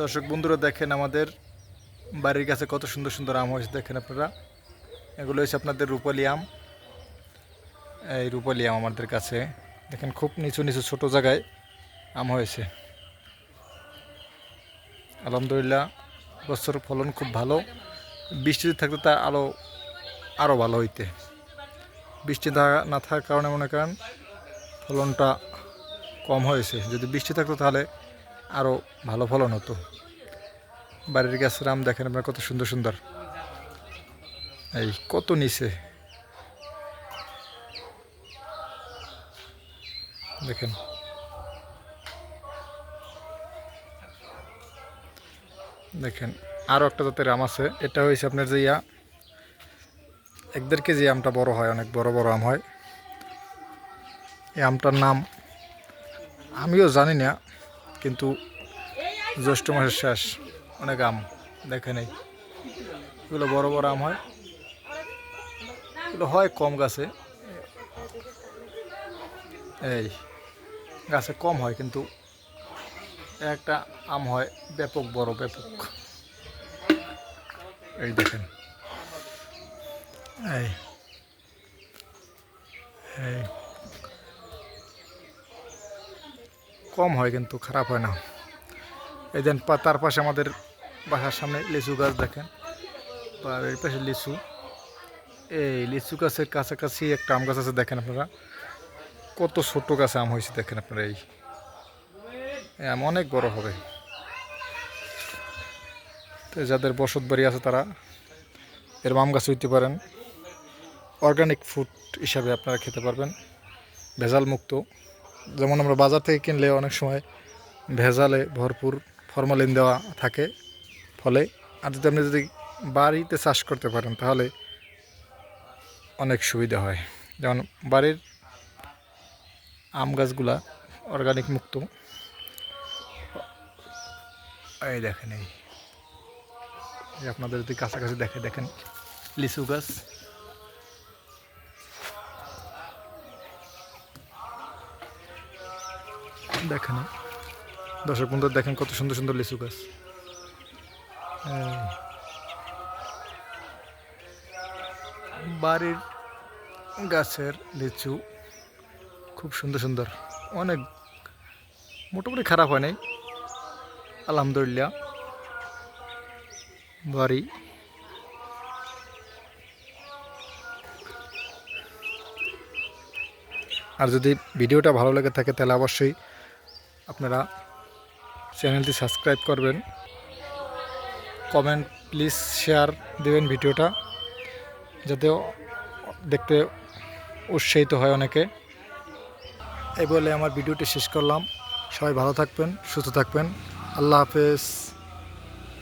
দর্শক, বন্ধুরা দেখেন আমাদের বাড়ির কাছে কত সুন্দর সুন্দর আম হয়েছে, দেখেন আপনারা। এগুলো হচ্ছে আপনাদের রূপালি আম। এই রূপালি আম আমাদের কাছে। দেখেন খুব নিচু নিচু ছোট জায়গায় আম হয়েছে। আলহামদুলিল্লাহ, বছর ফলন খুব ভালো। বৃষ্টি যদি থাকতো তা আলো আরও ভালো হইতে। বৃষ্টি না থাকার কারণে মনে করেন ফলনটা কম হয়েছে। যদি বৃষ্টি থাকতো তাহলে আরও ভালো ফলন হতো। বাড়ির গাছের আম দেখেন আপনার কত সুন্দর সুন্দর। এই কত নিচে। দেখেন। দেখেন আরও একটা জাতের আম আছে। এটা হয়েছে আপনার যে ইয়া, এক দেড় কেজি আমটা বড় হয়, অনেক বড় বড় আম হয়। এই আমটার নাম আমিও জানি না, কিন্তু জ্যৈষ্ঠ মাসের শেষ। অনেক আম, দেখে নেই। এগুলো বড় বড় আম হয়। এগুলো হয় কম গাছে। এই, গাছে কম হয় কিন্তু একটা আম হয় ব্যাপক, বড় ব্যাপক। এই দেখেন। এই এই। কম হয় কিন্তু, খারাপ হয় না। এই দেন তার পাশে আমাদের বাসার সামনে লিচু গাছ দেখেন। আর এই পাশে লিচু। এই লিচু গাছের কাছাকাছি একটা আম গাছ আছে, দেখেন আপনারা। কত ছোট গাছে আম হয়েছে, দেখেন আপনারা এই। আম অনেক বড় হবে। তো যাদের বসত বাড়ি আছে তারা এর আম গাছ হইতে পারেন। অর্গানিক ফুড হিসাবে আপনারা খেতে পারবেন। ভেজাল মুক্ত। যেমন আমরা বাজার থেকে কিনলে অনেক সময় ভেজালে ভরপুর ফরমালিন দেওয়া থাকে ফলে, আর যদি আপনি যদি বাড়িতে চাষ করতে পারেন, তাহলে অনেক সুবিধা হয়। যেমন বাড়ির আম গাছগুলা অর্গানিক মুক্ত। এই দেখেন এই আপনাদের যদি কাছাকাছি দেখে, দেখেন লিচু গাছ। দেখেন। দর্শক বন্ধু দেখেন কত সুন্দর সুন্দর লিচু গাছ। বাড়ির গাছের লিচু খুব সুন্দর সুন্দর। অনেক মোটামুটি খারাপ হয় নাই। আলহামদুলিল্লাহ, বাড়ি। আর যদি ভিডিওটা ভালো লেগে থাকে, তাহলে অবশ্যই আপনারা চ্যানেলটি সাবস্ক্রাইব করবেন। কমেন্ট প্লিজ শেয়ার দেবেন ভিডিওটা, যাতে দেখতে উৎসাহিত হয় অনেকে। এই বলে আমার ভিডিওটি শেষ করলাম। সবাই ভালো থাকবেন, সুস্থ থাকবেন। আল্লাহ হাফেজ।